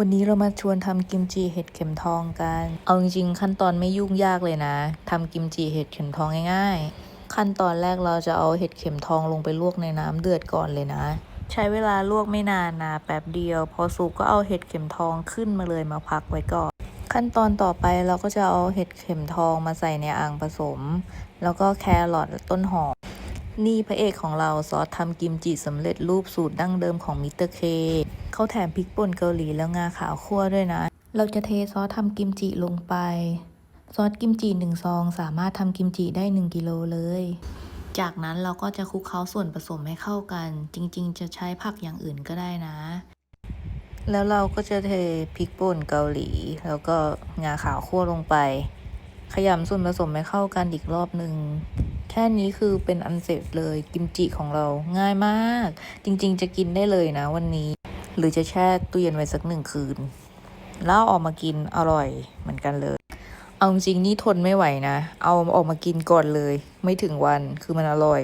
วันนี้เรามาชวนทำกิมจิเห็ดเข็มทองกัน เอาจริงๆขั้นตอนไม่ยุ่งยากเลยนะทำกิมจิเห็ดเข็มทองง่ายๆ ขั้นตอนแรกเราจะเอาเห็ดเข็มทองลงไปลวกในน้ำเดือดก่อนเลยนะ ใช้เวลาลวกไม่นานนะแป๊บเดียว พอสุกก็เอาเห็ดเข็มทองขึ้นมาเลยมาพักไว้ก่อน ขั้นตอนต่อไปเราก็จะเอาเห็ดเข็มทองมาใส่ในอ่างผสม แล้วก็แครอทต้นหอม นี่พระเอกของเราซอสทำกิมจิสำเร็จรูปสูตรดั้งเดิมของมิสเตอร์เคเขาแถมพริกป่นเกาหลีแล้วงาขาวคั่วด้วยนะ เราจะเทซอสทำกิมจิลงไป ซอสกิมจิหนึ่งซอง สามารถทำกิมจิได้ 1กิโลเลย จากนั้นเราก็จะคลุกเคล้าส่วนผสมให้เข้ากัน จริง ๆ จะใช้ผักอย่างอื่นก็ได้นะ แล้วเราก็จะเทพริกป่นเกาหลี แล้วก็งาขาวคั่วลงไป ขยำส่วนผสมให้เข้ากันอีกรอบหนึ่ง ค่นี้คือเป็นอันเสร็จเลยกิมจิของเราง่ายมาก จริงๆ จะกินได้เลยนะวันนี้ หรือจะแช่ตู้เย็นไว้สักหนึ่งคืนแล้วอาออกมากินอร่อยเหมือนกันเลย เอาจริงนี่ทนไม่ไหวนะ เอาออกมากินก่อนเลย ไม่ถึงวันคือมันอร่อย